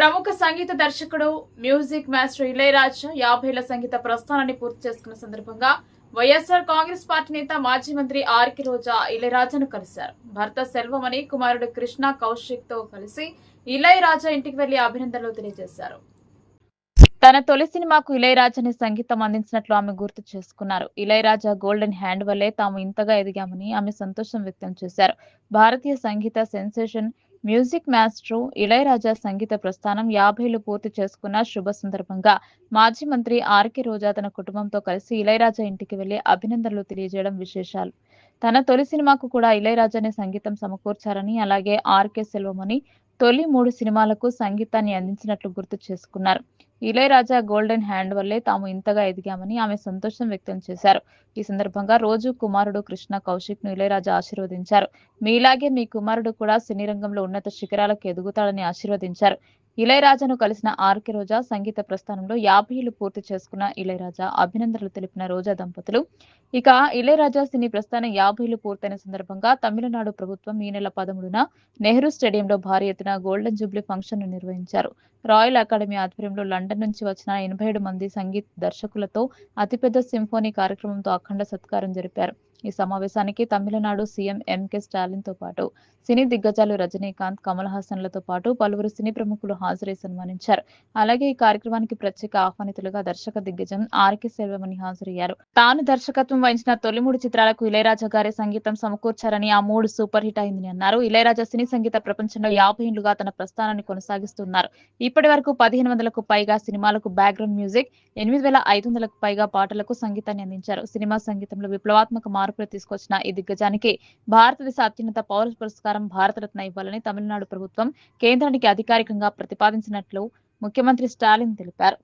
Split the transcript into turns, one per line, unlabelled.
ప్రముఖ సంగీత దర్శకుడు music master Ilaiyaraaja యాభైల సంగీత ప్రస్థానాన్ని పూర్తి చేసుకున్న సందర్భంగా వైఎస్ఆర్ కాంగ్రెస్ పార్టీ నేత మాజీ మంత్రి ఆర్కే రోజా ఇళయరాజాను కలిశారు. భర్త సెల్వమణి కుమారుడు కృష్ణ కౌశిక్తో కలిసి ఇళయరాజా ఇంటికి వెళ్ళి అభినందనలు తెలియజేశారు. తన తొలి సినిమాకు ఇళయరాజాని సంగీతం అందించినట్లు ఆమె గుర్తు చేసుకున్నారు. ఇళయరాజా గోల్డెన్ హ్యాండ్ వల్లే తాము ఇంతగా ఎదిగామని ఆమె సంతోషం వ్యక్తం చేశారు. భారతీయ సంగీత సెన్సేషన్ మ్యూజిక్ మాస్టర్ ఇళయరాజా సంగీత ప్రస్థానం యాభైలు పూర్తి చేసుకున్న శుభ సందర్భంగా మాజీ మంత్రి ఆర్కే రోజా తన కుటుంబంతో కలిసి ఇళయరాజా ఇంటికి వెళ్ళి అభినందనలు తెలియజేయడం విశేషాలు. తన తొలి సినిమాకు కూడా ఇళయరాజానే సంగీతం సమకూర్చారని అలాగే ఆర్కే సెల్వమని తొలి మూడు సినిమాలకు సంగీతాన్ని అందించినట్లు గుర్తు చేసుకున్నారు. ఇళయరాజా గోల్డెన్ హ్యాండ్ వల్లే తాము ఇంతగా ఎదిగామని ఆమె సంతోషం వ్యక్తం చేశారు. ఈ సందర్భంగా రోజు కుమారుడు కృష్ణ కౌశిక్ను ఇళయరాజా ఆశీర్వదించారు. మీలాగే మీ కుమారుడు కూడా సినీ రంగంలో ఉన్నత శిఖరాలకు ఎదుగుతాడని ఆశీర్వదించారు. ఇళయరాజాను కలిసిన ఆర్కే రోజా సంగీత ప్రస్థానంలో యాభై ఏళ్ళు పూర్తి చేసుకున్న ఇళయరాజా అభినందనలు తెలిపిన రోజా దంపతులు. ఇక ఇళయరాజా సినీ ప్రస్థానం యాభై ఏళ్ళు పూర్తయిన సందర్భంగా తమిళనాడు ప్రభుత్వం ఈ నెల పదమూడున నెహ్రూ స్టేడియంలో భారీ ఎత్తున గోల్డెన్ జూబ్లీ ఫంక్షన్ను నిర్వహించారు. రాయల్ అకాడమీ ఆధ్వర్యంలో లండన్ నుంచి వచ్చిన ఎనభై ఏడు మంది సంగీత దర్శకులతో అతిపెద్ద సింఫోనీ కార్యక్రమంతో అఖండ సత్కారం జరిపారు. ఈ సమావేశానికి తమిళనాడు సీఎం ఎంకే స్టాలిన్తో పాటు సినీ దిగ్గజాలు రజనీకాంత్ కమల్ హాసన్లతో పాటు పలువురు సినీ ప్రముఖులు హాజరై సన్మానించారు. అలాగే ఈ కార్యక్రమానికి ప్రత్యేక ఆహ్వానితులుగా దర్శక దిగ్గజం ఆర్కే సెల్వమణి హాజరయ్యారు. తాను దర్శకత్వం వహించిన తొలి మూడు చిత్రాలకు ఇళయరాజా గారి సంగీతం సమకూర్చారని ఆ మూడు సూపర్ హిట్ అయిందని అన్నారు. ఇళయరాజా సినీ సంగీత ప్రపంచంలో యాభై ఏళ్ళుగా తన ప్రస్థానాన్ని కొనసాగిస్తున్నారు. ఇప్పటి వరకు పదిహేను వందలకు పైగా సినిమాలకు బ్యాక్గ్రౌండ్ మ్యూజిక్ ఎనిమిది వేల ఐదు వందలకు పైగా పాటలకు సంగీతాన్ని అందించారు. సినిమా సంగీతంలో విప్లవాత్మక మార్పులు తీసుకొచ్చిన ఈ దిగ్గజానికి భారతదేశ అత్యున్నత పౌర పురస్కారం భారతరత్న ఇవ్వాలని తమిళనాడు ప్రభుత్వం కేంద్రానికి అధికారికంగా ప్రతిపాదించినట్లు ముఖ్యమంత్రి స్టాలిన్ తెలిపారు.